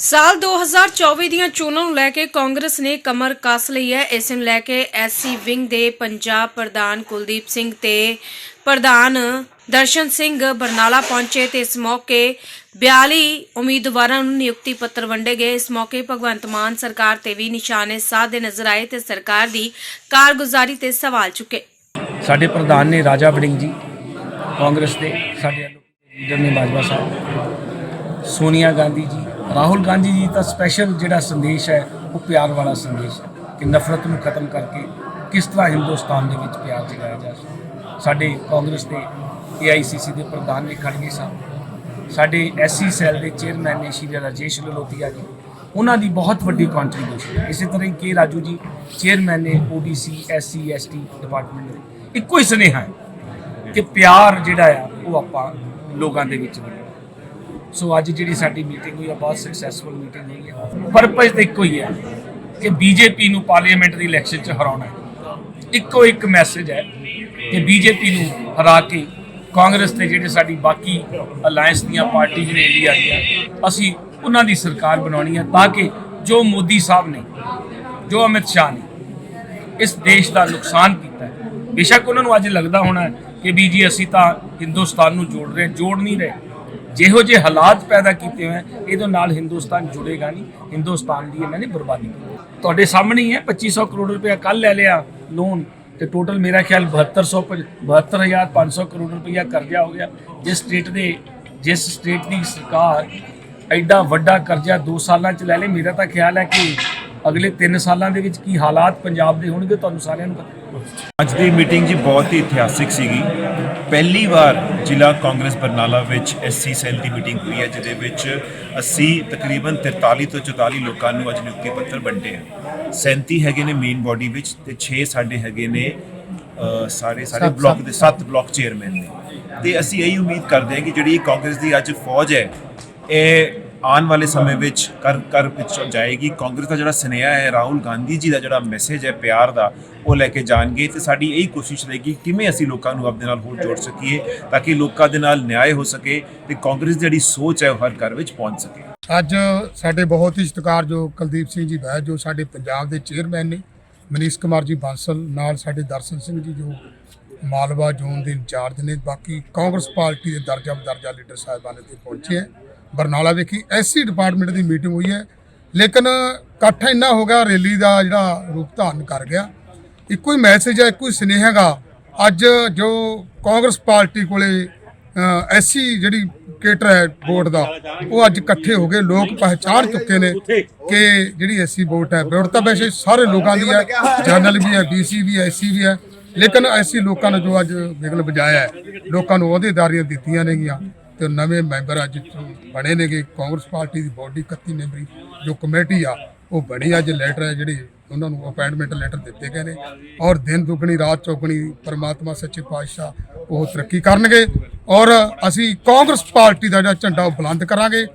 ਸਾਲ 2024 ਦੀਆਂ ਚੋਣਾਂ ਨੂੰ ਲੈ ਕੇ ਕਾਂਗਰਸ ਨੇ ਕਮਰ ਕੱਸ ਲਈ ਹੈ। ਇਸ ਨੂੰ ਲੈ ਕੇ ਐਸਸੀ ਵਿੰਗ ਦੇ ਪੰਜਾਬ ਪ੍ਰਧਾਨ ਕੁਲਦੀਪ ਸਿੰਘ ਤੇ ਪ੍ਰਧਾਨ ਦਰਸ਼ਨ ਸਿੰਘ ਬਰਨਾਲਾ ਪਹੁੰਚੇ ਤੇ ਇਸ ਮੌਕੇ 42 ਉਮੀਦਵਾਰਾਂ ਨੂੰ ਨਿਯੁਕਤੀ ਪੱਤਰ ਵੰਡੇ ਗਏ। ਇਸ ਮੌਕੇ ਭਗਵੰਤ ਮਾਨ ਸਰਕਾਰ ਤੇ ਵੀ ਨਿਸ਼ਾਨੇ ਸਾਧੇ ਨਜ਼ਰ ਆਏ ਤੇ ਸਰਕਾਰ ਦੀ ਕਾਰਗੁਜ਼ਾਰੀ ਤੇ ਸਵਾਲ ਚੁੱਕੇ। ਸਾਡੇ ਪ੍ਰਧਾਨ ਨੇ ਰਾਜਾ ਵੜਿੰਗ ਜੀ, ਕਾਂਗਰਸ ਦੇ, ਸਾਡੇ ਲੀਡਰ ਨੇ ਬਾਜਵਾ ਸਾਹਿਬ, ਸੋਨੀਆ ਗਾਂਧੀ ਜੀ ਰਾਹੁਲ ਗਾਂਧੀ ਜੀ ਦਾ ਸਪੈਸ਼ਲ ਜਿਹੜਾ ਸੰਦੇਸ਼ ਹੈ, ਉਹ ਪਿਆਰ ਵਾਲਾ ਸੰਦੇਸ਼ ਹੈ ਕਿ ਨਫ਼ਰਤ ਨੂੰ ਖਤਮ ਕਰਕੇ ਕਿਸ ਤਰ੍ਹਾਂ ਹਿੰਦੁਸਤਾਨ ਦੇ ਵਿੱਚ ਪਿਆਰ ਜਗਾਇਆ ਜਾ ਸਕਦਾ ਸਾਡੇ ਕਾਂਗਰਸ ਦੇ ਏਆਈਸੀਸੀ ਦੇ ਪ੍ਰਧਾਨ ਨੇ ਖੜਗੇ ਸਾਹਿਬ ਸਾਡੇ ਐਸਸੀ ਸੈੱਲ ਦੇ ਚੇਅਰਮੈਨ ਨੇ ਸ਼੍ਰੀ ਰਾਜੇਸ਼ ਲਲੋਤੀਆ ਜੀ, ਉਹਨਾਂ ਦੀ ਬਹੁਤ ਵੱਡੀ ਕੰਟਰੀਬਿਊਸ਼ਨ ਇਸੇ ਤਰ੍ਹਾਂ ਹੀ ਕੇ ਰਾਜੂ ਜੀ ਚੇਅਰਮੈਨ ਨੇ ਓਬੀਸੀ ਐਸਸੀ ਐਸਟੀ ਡਿਪਾਰਟਮੈਂਟ ਦੇ ਇੱਕੋ ਹੀ ਸੁਨੇਹਾ ਹੈ ਕਿ ਪਿਆਰ ਜਿਹੜਾ ਆ, ਉਹ ਆਪਾਂ ਲੋਕਾਂ ਦੇ ਵਿੱਚ ਸੋ ਅੱਜ ਜਿਹੜੀ ਸਾਡੀ ਮੀਟਿੰਗ ਹੋਈ ਆ, ਬਹੁਤ ਸਕਸੈਸਫੁਲ ਮੀਟਿੰਗ ਹੋਈ ਹੈ ਪਰਪਸ ਤਾਂ ਇੱਕੋ ਹੀ ਹੈ ਕਿ ਬੀਜੇਪੀ ਨੂੰ ਪਾਰਲੀਮੈਂਟ ਦੀ ਇਲੈਕਸ਼ਨ 'ਚ ਹਰਾਉਣਾ ਹੈ। ਇੱਕੋ ਇੱਕ ਮੈਸੇਜ ਹੈ ਕਿ ਬੀਜੇਪੀ ਨੂੰ ਹਰਾ ਕੇ ਕਾਂਗਰਸ ਤੇ ਜਿਹੜੇ ਸਾਡੀ ਬਾਕੀ ਅਲਾਈਅੰਸ ਦੀਆਂ ਪਾਰਟੀ ਜਿਹੜੇ ਇੰਡੀਆ ਦੀਆਂ, ਅਸੀਂ ਉਹਨਾਂ ਦੀ ਸਰਕਾਰ ਬਣਾਉਣੀ ਹੈ ਤਾਂ ਕਿ ਜੋ ਮੋਦੀ ਸਾਹਿਬ ਨੇ, ਜੋ ਅਮਿਤ ਸ਼ਾਹ ਨੇ ਇਸ ਦੇਸ਼ ਦਾ ਨੁਕਸਾਨ ਕੀਤਾ ਹੈ। ਬੇਸ਼ੱਕ ਉਹਨਾਂ ਨੂੰ ਅੱਜ ਲੱਗਦਾ ਹੋਣਾ ਕਿ ਵੀ ਜੀ ਅਸੀਂ ਤਾਂ ਹਿੰਦੁਸਤਾਨ ਨੂੰ ਜੋੜ ਰਹੇ ਜੋੜ ਨਹੀਂ ਰਹੇ। ਜਿਹੋ ਜਿਹੇ ਹਾਲਾਤ ਪੈਦਾ ਕੀਤੇ ਹੋਏ ਇਹਦੇ ਨਾਲ ਹਿੰਦੁਸਤਾਨ ਜੁੜੇਗਾ ਨਹੀਂ, ਹਿੰਦੁਸਤਾਨ ਦੀ ਇਹਨਾਂ ਨੇ ਬਰਬਾਦੀ ਕੀਤੀ ਤੁਹਾਡੇ ਸਾਹਮਣੇ ਹੀ ਹੈ 2500 ਕਰੋੜ ਰੁਪਏ ਕੱਲ ਲੈ ਲਿਆ ਲੋਨ ਤੇ ਟੋਟਲ ਮੇਰਾ ਖਿਆਲ 7200 ਪ- 72500 ਕਰੋੜ ਰੁਪਇਆ ਕਰਜ਼ਾ ਹੋ ਗਿਆ। ਜਿਸ ਸਟੇਟ ਦੇ, ਜਿਸ ਸਟੇਟ ਦੀ ਸਰਕਾਰ ਐਡਾ ਵੱਡਾ ਕਰਜ਼ਾ 2 ਸਾਲਾਂ ਚ ਲੈ ਲੇ, ਮੇਰਾ ਤਾਂ ਖਿਆਲ ਹੈ ਕਿ ਅਗਲੇ 3 ਸਾਲਾਂ ਦੇ ਵਿੱਚ ਕੀ ਹਾਲਾਤ ਪੰਜਾਬ ਦੇ ਹੋਣਗੇ ਤੁਹਾਨੂੰ ਸਾਰਿਆਂ ਨੂੰ ਪਤਾ। ਅੱਜ ਦੀ ਮੀਟਿੰਗ ਜੀ ਬਹੁਤ ਹੀ ਇਤਿਹਾਸਿਕ ਸੀਗੀ। ਪਹਿਲੀ ਵਾਰ ਜ਼ਿਲ੍ਹਾ ਕਾਂਗਰਸ ਬਰਨਾਲਾ ਵਿੱਚ ਐਸਸੀ ਸੈੱਲ ਦੀ ਮੀਟਿੰਗ ਹੋਈ ਹੈ ਜਿਹਦੇ ਵਿੱਚ ਅਸੀਂ ਤਕਰੀਬਨ 43 ਤੋਂ 44 ਲੋਕਾਂ ਨੂੰ ਅੱਜ ਨਿਯੁਕਤੀ ਪੱਤਰ ਵੰਡੇ ਆ। 37 ਹੈਗੇ ਨੇ ਮੇਨ ਬਾਡੀ ਵਿੱਚ ਤੇ 6 ਸਾਡੇ ਹੈਗੇ ਨੇ ਸਾਰੇ ਸਾਰੇ ਬਲਾਕ ਦੇ 7 ਬਲਾਕ ਚੇਅਰਮੈਨ ਨੇ। ਤੇ ਅਸੀਂ ਇਹੀ ਉਮੀਦ ਕਰਦੇ ਹਾਂ ਕਿ ਜਿਹੜੀ ਕਾਂਗਰਸ ਦੀ ਅੱਜ ਫੌਜ ਹੈ ਇਹ ਆਉਣ ਵਾਲੇ ਸਮੇਂ ਵਿੱਚ ਕਰ ਕਰ ਵਿੱਚ ਜਾਏਗੀ। ਕਾਂਗਰਸ ਦਾ ਜਿਹੜਾ ਸੁਨੇਹਾ ਹੈ, ਰਾਹੁਲ ਗਾਂਧੀ ਜੀ ਦਾ ਜਿਹੜਾ ਮੈਸੇਜ ਹੈ, ਪਿਆਰ ਦਾ, ਉਹ ਲੈ ਕੇ ਜਾਣਗੇ ਤੇ ਸਾਡੀ ਇਹੀ ਕੋਸ਼ਿਸ਼ ਰਹੇਗੀ ਕਿਵੇਂ ਅਸੀਂ ਲੋਕਾਂ ਨੂੰ ਆਪਣੇ ਨਾਲ ਹੋਰ ਜੋੜ ਸਕੀਏ ਤਾਂ ਕਿ ਲੋਕਾਂ ਦੇ ਨਾਲ ਨਿਆਂ ਹੋ ਸਕੇ ਤੇ ਕਾਂਗਰਸ ਦੀ ਜਿਹੜੀ ਸੋਚ ਹੈ, ਉਹ ਹਰ ਘਰ ਵਿੱਚ ਪਹੁੰਚ ਸਕੇ। ਅੱਜ ਸਾਡੇ ਬਹੁਤ ਹੀ ਸਤਿਕਾਰਯੋਗ ਕੁਲਦੀਪ ਸਿੰਘ ਜੀ ਬਹਿ, ਜੋ ਸਾਡੇ ਪੰਜਾਬ ਦੇ ਚੇਅਰਮੈਨ ਨੇ, ਮਨੀਸ਼ ਕੁਮਾਰ ਜੀ ਬਾਂਸਲ, ਨਾਲ ਸਾਡੇ ਦਰਸ਼ਨ ਸਿੰਘ ਜੀ ਜੋ ਮਾਲਵਾ ਜ਼ੋਨ ਦੇ ਇੰਚਾਰਜ ਨੇ, ਬਾਕੀ ਕਾਂਗਰਸ ਪਾਰਟੀ ਦੇ ਦਰਜਾ ਬਦਰਜਾ ਲੀਡਰ ਸਾਹਿਬਾਨ ਇੱਥੇ ਪਹੁੰਚੇ ਹੈ। ਬਰਨਾਲਾ ਵਿਖੇ, ਐਸਸੀ ਡਿਪਾਰਟਮੈਂਟ ਦੀ ਮੀਟਿੰਗ ਹੋਈ ਹੈ। ਲੇਕਿਨ ਇਕੱਠ ਇੰਨਾ ਹੋ ਗਿਆ, ਰੈਲੀ ਦਾ ਜਿਹੜਾ ਰੂਪ ਧਾਰਨ ਕਰ ਗਿਆ। ਇੱਕੋ ਹੀ ਮੈਸੇਜ ਹੈ, ਇੱਕੋ ਹੀ ਸੁਨੇਹਾ ਅੱਜ ਜੋ ਕਾਂਗਰਸ ਪਾਰਟੀ ਕੋਲੇ ਐਸੀ ਜਿਹੜੀ ਕੇਟਰ ਹੈ ਵੋਟ ਦਾ, ਉਹ ਅੱਜ ਇਕੱਠੇ ਹੋ ਗਏ। ਲੋਕ ਪਹਿਚਾਣ ਚੁੱਕੇ ਨੇ ਕਿ ਜਿਹੜੀ ਐਸੀ ਵੋਟ ਹੈ ਵੋਟ ਤਾਂ ਵੈਸੇ ਸਾਰੇ ਲੋਕਾਂ ਦੀ ਹੈ। ਜਨਰਲ ਵੀ ਹੈ ਬੀਸੀ ਵੀ ਹੈ ਐਸੀ ਵੀ ਹੈ। ਲੇਕਿਨ ਐਸੀ ਲੋਕਾਂ ਨੇ ਜੋ ਅੱਜ ਵਿਗਲ ਵਜਾਇਆ ਲੋਕਾਂ ਨੂੰ ਅਹੁਦੇਦਾਰੀਆਂ ਦਿੱਤੀਆਂ ਨੇਗੀਆਂ। ਤੇ ਨਵੇਂ ਮੈਂਬਰ ਅੱਜ ਤੋਂ ਬਣੇ ਨੇਗੇ। ਕਾਂਗਰਸ ਪਾਰਟੀ ਦੀ ਬੋਡੀ 31 ਮੈਂਬਰੀ ਜੋ ਕਮੇਟੀ ਆ, ਉਹ ਬਣੀ ਅੱਜ ਲੈਟਰ ਹੈ ਜਿਹੜੀ ਉਹਨਾਂ ਨੂੰ ਅਪਾਇੰਟਮੈਂਟ ਲੈਟਰ ਦਿੱਤੇ ਗਏ ਨੇ। ਔਰ ਦਿਨ ਦੁਗਣੀ, ਰਾਤ ਚੌਗਣੀ ਪਰਮਾਤਮਾ, ਸੱਚੇ ਪਾਤਸ਼ਾਹ ਉਹ ਤਰੱਕੀ ਕਰਨਗੇ। ਔਰ ਅਸੀਂ ਕਾਂਗਰਸ ਪਾਰਟੀ ਦਾ ਜਿਹੜਾ ਝੰਡਾ ਉਹ ਬੁਲੰਦ ਕਰਾਂਗੇ।